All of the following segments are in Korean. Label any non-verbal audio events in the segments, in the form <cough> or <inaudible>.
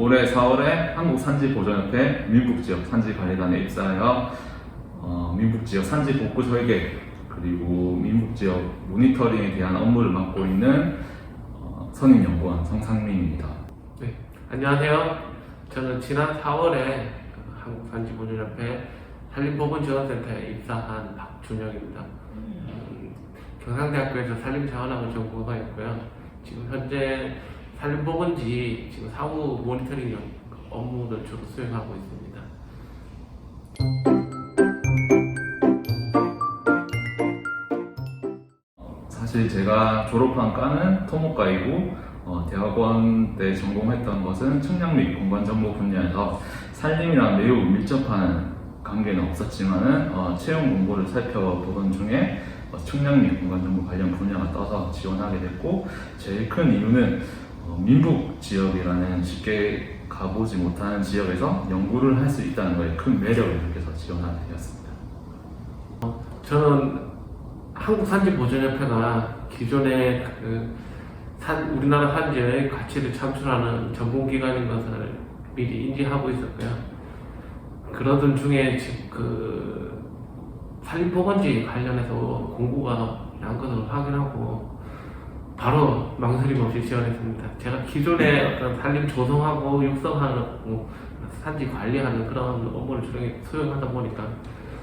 올해 4월에 한국산지보존협회 민북지역 산지관리단에 입사하여 어, 민북지역 산지 복구 설계 그리고 민북지역 모니터링에 대한 업무를 맡고 있는 어, 선임연구원 성상민입니다. 네, 안녕하세요. 저는 지난 4월에 한국산지보존협회 산림보건지원센터에 입사한 박준영입니다. 음, 경상대학교에서 산림자원학을 전공하였고요. 지금 현재 산림보건지 지금 사후 모니터링 역- 업무를 주로 수행하고 있습니다. 사실 제가 졸업한 과는 토목과이고 어, 대학원 때 전공했던 것은 측량 및 공간 정보 분야에서 산림이랑 매우 밀접한 관계는 없었지만은 어, 채용 공고를 살펴보던 중에 어, 측량 및 공간 정보 관련 분야가 떠서 지원하게 됐고 제일 큰 이유는 어, 민북 지역이라는 쉽게 가보지 못하는 지역에서 연구를 할 수 있다는 거에 큰 매력을 느껴서 지원하게 되었습니다. 저는 한국산지보존협회가 기존의 그 산, 우리나라 산지의 가치를 창출하는 전문기관인 것을 미리 인지하고 있었고요. 그러던 중에 그 산림보건지 관련해서 공고가 난 것을 확인하고 바로 망설임 없이 지원했습니다. 제가 기존에 어떤 산림 조성하고 육성하는 산지 관리하는 그런 업무를 수행하다 보니까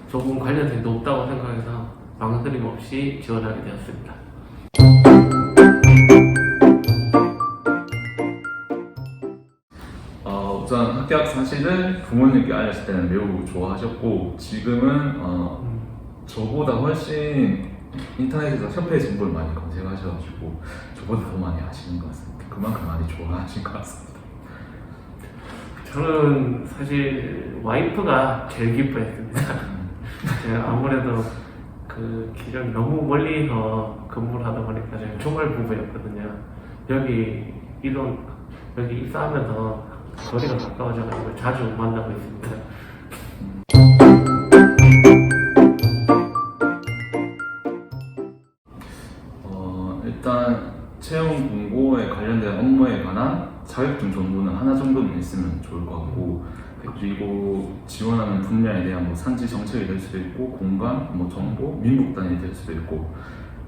조금 관련성이 높다고 생각해서 망설임 없이 지원하게 되었습니다. 어, 우선 합격 사실을 부모님께 알렸을 때는 매우 좋아하셨고 지금은 어, 저보다 훨씬 인터넷에서 협회 정보를 많이 검색하셔가지고 저보다 더 많이 아시는 것 같습니다. 그만큼 많이 좋아하신 것 같습니다. 저는 사실 와이프가 제일 기뻐했습니다. 제가 아무래도 그 기존 너무 멀리서 근무를 하다 보니까 제가 주말 부부였거든요. 여기 이동 여기 입사하면서 거리가 가까워져가지고 자주 만나고 있습니다. 정도는 있으면 좋을 것 같고 그리고 지원하는 분야에 대한 뭐 산지 정책이 될 수도 있고 공간, 뭐 정보, 민북단이 될 수도 있고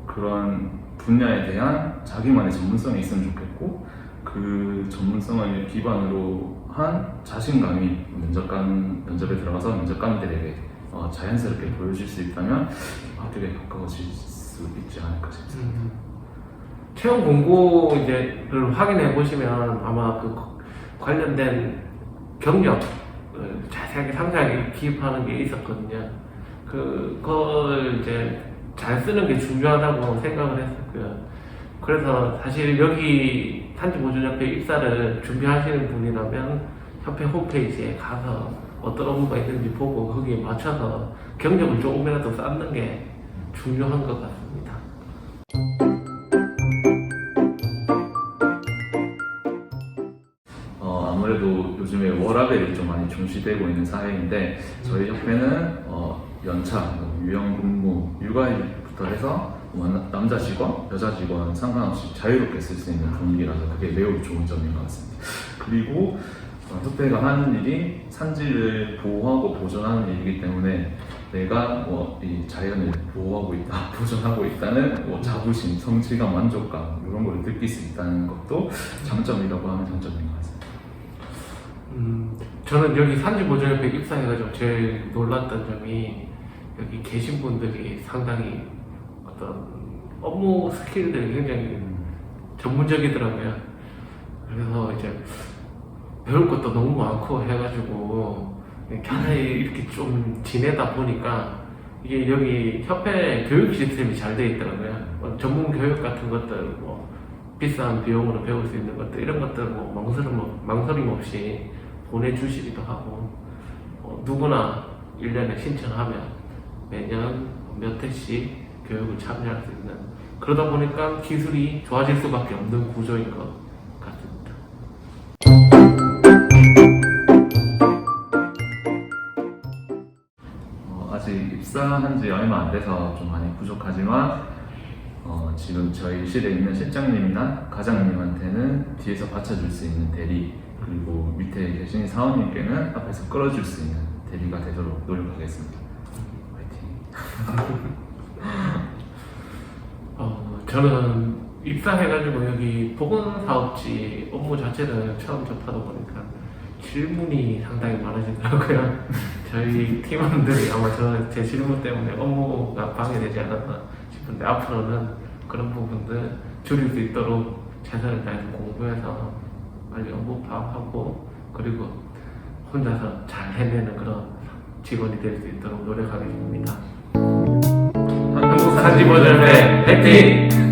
그런 분야에 대한 자기만의 전문성이 있으면 좋겠고 그 전문성을 기반으로 한 자신감이 면접관 면접에 들어가서 면접관들에게 어, 자연스럽게 보여줄 수 있다면 합격에 가까워질 수 있지 않을까 싶습니다. 음. 채용 공고 이제를 확인해 보시면 아마 그 관련된 경력 을 자세하게 상세하게 기입하는 게 있었거든요. 그걸 이제 잘 쓰는 게 중요하다고 생각을 했었고요. 그래서 사실 여기 산지보존협회 입사를 준비하시는 분이라면 협회 홈페이지에 가서 어떤 업무가 있는지 보고 거기에 맞춰서 경력을 조금이라도 쌓는 게 중요한 것 같습니다. 워라벨이 좀 많이 중시되고 있는 사회인데 저희 협회는 어, 연차, 뭐 유형 근무, 육아일부터 해서 뭐 나- 남자 직원, 여자 직원 상관없이 자유롭게 쓸 수 있는 분위기라서 그게 매우 좋은 점인 것 같습니다. 그리고 어, 협회가 하는 일이 산지를 보호하고 보존하는 일이기 때문에 내가 뭐 이 자연을 보호하고 있다, <laughs> 보존하고 있다는 뭐 자부심, 성취감, 만족감 이런 걸 느낄 수 있다는 것도 장점이라고 하면 장점인 것 같습니다. 음, 저는 여기 산지보존협회 입사해가지고 제일 놀랐던 점이 여기 계신 분들이 상당히 어떤 업무 스킬들이 굉장히 전문적이더라고요. 그래서 이제 배울 것도 너무 많고 해가지고 편하게 이렇게 좀 지내다 보니까 이게 여기 협회 교육 시스템이 잘 돼 있더라고요. 뭐 전문 교육 같은 것들 뭐 비싼 비용으로 배울 수 있는 것들 이런 것들 뭐 망설임, 없- 망설임 없이 보내주시기도 하고 어, 누구나 1년에 신청하면 매년 몇 회씩 교육을 참여할 수 있는 그러다 보니까 기술이 좋아질 수밖에 없는 구조인 것 같습니다. 어, 아직 입사한 지 얼마 안 돼서 좀 많이 부족하지만 어, 지금 저희 실에 있는 실장님이나 과장님한테는 뒤에서 받쳐줄 수 있는 대리 그리고 밑에 계신 사원님께는 앞에서 끌어줄 수 있는 대리가 되도록 노력하겠습니다. 화이팅! 어, 저는 입사해가지고 여기 보건사업지 업무 자체를 처음 접하다 보니까 질문이 상당히 많아지더라고요. <laughs> 저희 팀원들이 아마 저 제 질문 때문에 업무가 방해되지 않았나 싶은데 앞으로는 그런 부분들 줄일 수 있도록 최선을 다해서 공부해서 빨리 업무 파악하고 그리고 혼자서 잘 해내는 그런 직원이 될 수 있도록 노력하겠습니다. 한국 산지보전회 화이팅!